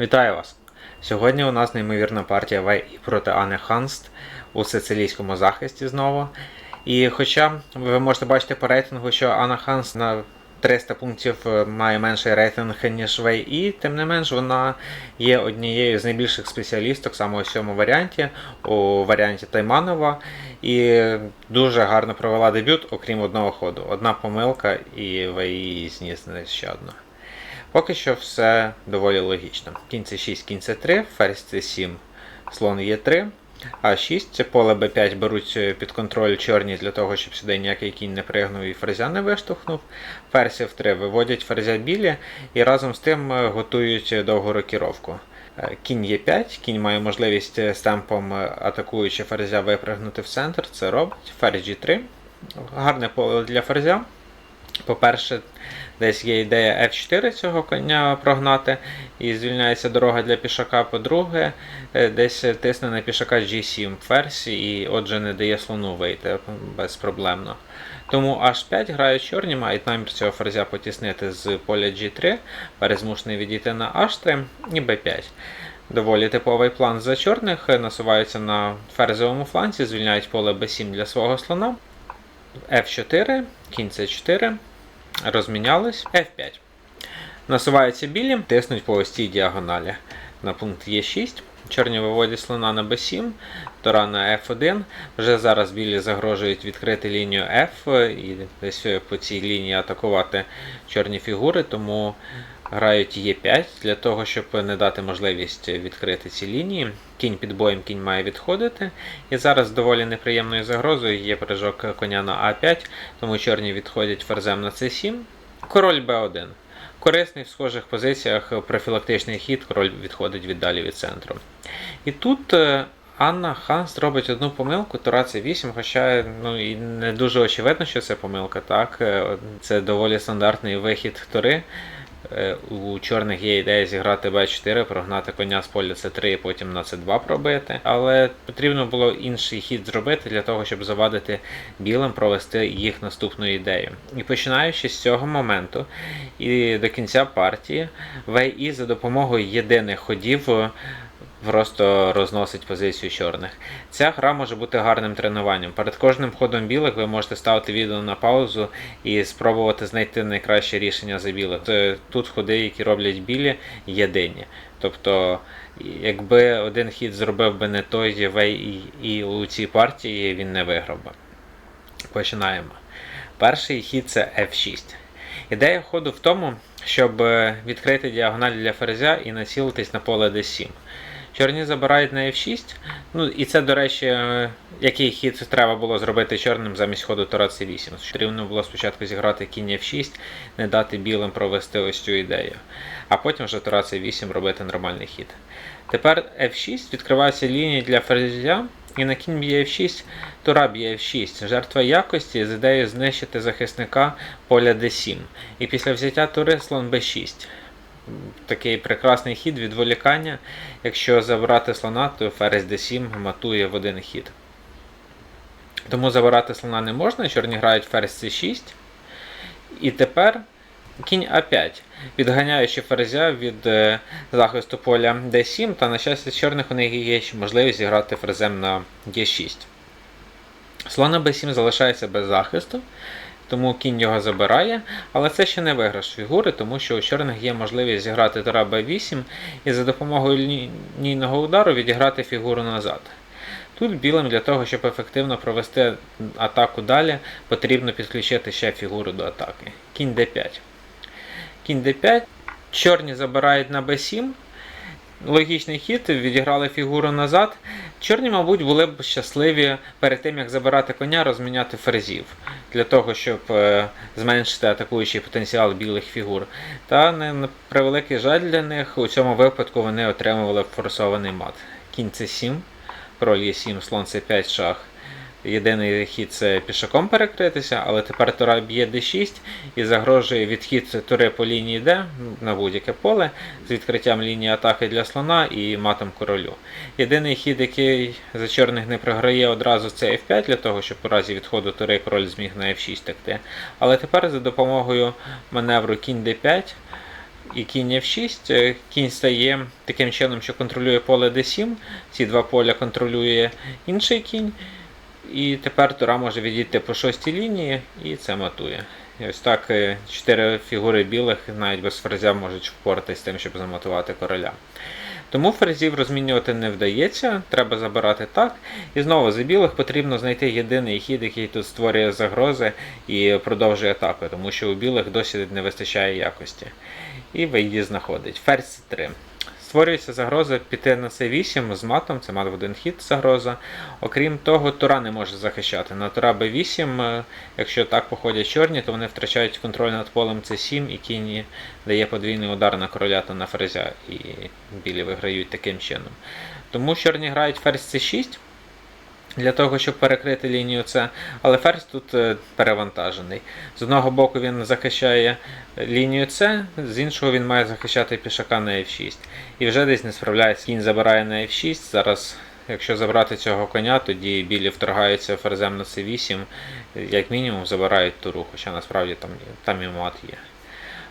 Вітаю вас! Сьогодні у нас неймовірна партія Вей проти Ани Ханст у сицилійському захисті знову. І хоча ви можете бачити по рейтингу, що Анна Ханст на 300 пунктів е, має менший рейтинг, ніж Вей, і тим не менш вона є однією з найбільших спеціалісток саме у цьому варіанті, у варіанті Тайманова. І дуже гарно провела дебют, окрім одного ходу. Одна помилка, і Вей зніс нещадно. Поки що все доволі логічно. Кінь це 6, кінь це 3, ферзь це 7, слон є 3. А 6 це поле Б5 беруть під контроль чорні для того, щоб сюди ніякий кінь не пригнув і ферзя не виштовхнув. Ферзь F3 виводять ферзя білі і разом з тим е, готують довгу рокіровку. Е, Кінь Е5, кінь має можливість з темпом е, атакуючи ферзя випригнути в центр, це робить. Ферзь G3. Гарне поле для ферзя. По-перше, десь є ідея F4 цього коня прогнати, і звільняється дорога для пішака. По-друге, е, десь тисне на пішака G7 ферзь, і отже не дає слону вийти безпроблемно. Тому H5 грають чорні, мають намір цього ферзя потіснити з поля G3, перезмушений відійти на H3 і B5. Доволі типовий план за чорних, насуваються на ферзовому фланці, звільняють поле B7 для свого слона. F4, кінь C4, розмінялись, F5. Насуваються білі, тиснуть по ось цій діагоналі на пункт Е6. Чорні виводять слона на b7, Тора на F1. Вже зараз білі загрожують відкрити лінію F і десь по цій лінії атакувати чорні фігури, тому грають Е5 для того, щоб не дати можливість відкрити ці лінії. Кінь під боєм кінь має відходити. І зараз доволі неприємною загрозою є прыжок коня на А5, тому чорні відходять ферзем на С7. Король Б1. Корисний в схожих позиціях профілактичний хід, король відходить віддалі від центру. І тут е, Анна Ханс робить одну помилку, Тура це 8, хоча ну, і не дуже очевидно, що це помилка. так. Е, Це доволі стандартний вихід Тори. Е, У чорних є ідея зіграти Б4, прогнати коня з поля С3 і потім на С2 пробити. Але потрібно було інший хід зробити для того, щоб завадити білим провести їх наступну ідею. І починаючи з цього моменту і до кінця партії, ВІ за допомогою єдиних ходів просто розносить позицію чорних. Ця гра може бути гарним тренуванням. Перед кожним ходом білих ви можете ставити відео на паузу і спробувати знайти найкраще рішення за білих. Тут ходи, які роблять білі, єдині. Тобто, якби один хід зробив би не той вей і у цій партії він не виграв би. Починаємо. Перший хід це F6. Ідея ходу в тому, щоб відкрити діагональ для ферзя і націлитись на поле D7. Чорні забирають на F6. Ну і це, до речі, е, який хід треба було зробити чорним замість ходу Тора C8. Потрібно було спочатку зіграти кінь F6, не дати білим провести ось цю ідею. А потім вже Тора C8 робити нормальний хід. Тепер F6 відкривається лінія для ферзя. І на кінь б'є F6, тура б'є F6. Жертва якості з ідеєю знищити захисника поля D7. І після взяття тури слон B6 такий прекрасний хід відволікання. Якщо забрати слона, то ферзь d7 матує в один хід. Тому забирати слона не можна, чорні грають ферзь c6. І тепер кінь А5, відганяючи ферзя від е, захисту поля d7, та на щастя чорних у них є ще можливість зіграти ферзем на G6. Слон на b7 залишається без захисту тому кінь його забирає, але це ще не виграш фігури, тому що у чорних є можливість зіграти Тора Б8 і за допомогою лінійного удару відіграти фігуру назад. Тут білим для того, щоб ефективно провести атаку далі, потрібно підключити ще фігуру до атаки. Кінь d5. Кінь d5. Чорні забирають на b7. Логічний хід, відіграли фігуру назад. Чорні, мабуть, були б щасливі перед тим, як забирати коня, розміняти ферзів для того, щоб е, зменшити атакуючий потенціал білих фігур. Та на превеликий жаль для них у цьому випадку вони отримували форсований мат. Кінь c 7 король е 7 слон c 5 шах. Єдиний хід це пішаком перекритися, але тепер Тура б'є d6 і загрожує відхід тури по лінії D на будь-яке поле з відкриттям лінії атаки для слона і матом королю. Єдиний хід, який за чорних не програє одразу, це F5 для того, щоб у разі відходу тури король зміг на F6 текти. Але тепер за допомогою маневру кінь d5 і кінь F6. Е, Кінь стає таким чином, що контролює поле D7. Ці два поля контролює інший кінь. І тепер Тура може відійти по шостій лінії і це матує. І ось так е, чотири фігури білих навіть без ферзя можуть впоратись з тим, щоб заматувати короля. Тому ферзів розмінювати не вдається, треба забирати так. І знову за білих потрібно знайти єдиний хід, який тут створює загрози і продовжує атаку, тому що у білих досі не вистачає якості. І виїзді знаходить. Ферзь 3. Створюється загроза піти на c8 з матом, це мат в один хід загроза. Окрім того, Тура не може захищати. На Тура b8, е, якщо так походять чорні, то вони втрачають контроль над полем С7 і кінь дає подвійний удар на короля та на ферзя, і білі виграють таким чином. Тому чорні грають ферзь c6 для того, щоб перекрити лінію С, але ферзь тут е, перевантажений. З одного боку він захищає лінію С, з іншого він має захищати пішака на F6. І вже десь не справляється. Кінь забирає на F6. Зараз, якщо забрати цього коня, тоді білі вторгаються ферзем на C8, як мінімум забирають туру, хоча насправді там, там і мат є.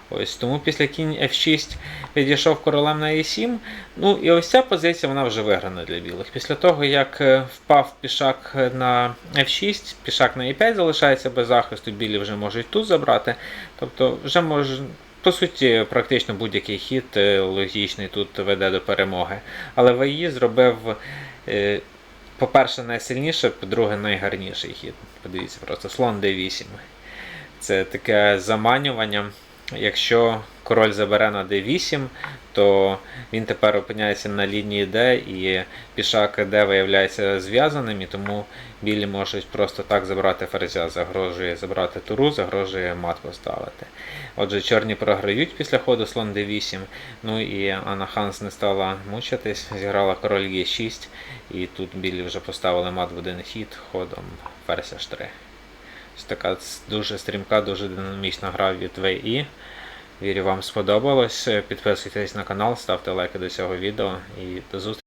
Ось тому після кінь F6 підійшов королем на E7. Ну і ось ця позиція вона вже виграна для білих. Після того, як е, впав пішак на F6, пішак на E5 залишається без захисту, білі вже можуть тут забрати. Тобто, вже може, по суті, практично будь-який хід е, логічний тут веде до перемоги. Але ВАї зробив. е, По-перше, найсильніше, по-друге, найгарніший хід. Подивіться, просто слон D8. Це таке заманювання. Якщо король забере на d8, то він тепер опиняється на лінії D і пішак D виявляється зв'язаним, і тому білі можуть просто так забрати ферзя. Загрожує забрати туру, загрожує мат поставити. Отже, чорні програють після ходу слон d8. Ну і Анна Ханс не стала мучитись, зіграла король G6, і тут білі вже поставили мат в один хід ходом ферзь H3. Ось така дуже стрімка, дуже динамічна гра від VE. Вірю, вам сподобалось. Підписуйтесь на канал, ставте лайки до цього відео і до зустрічі.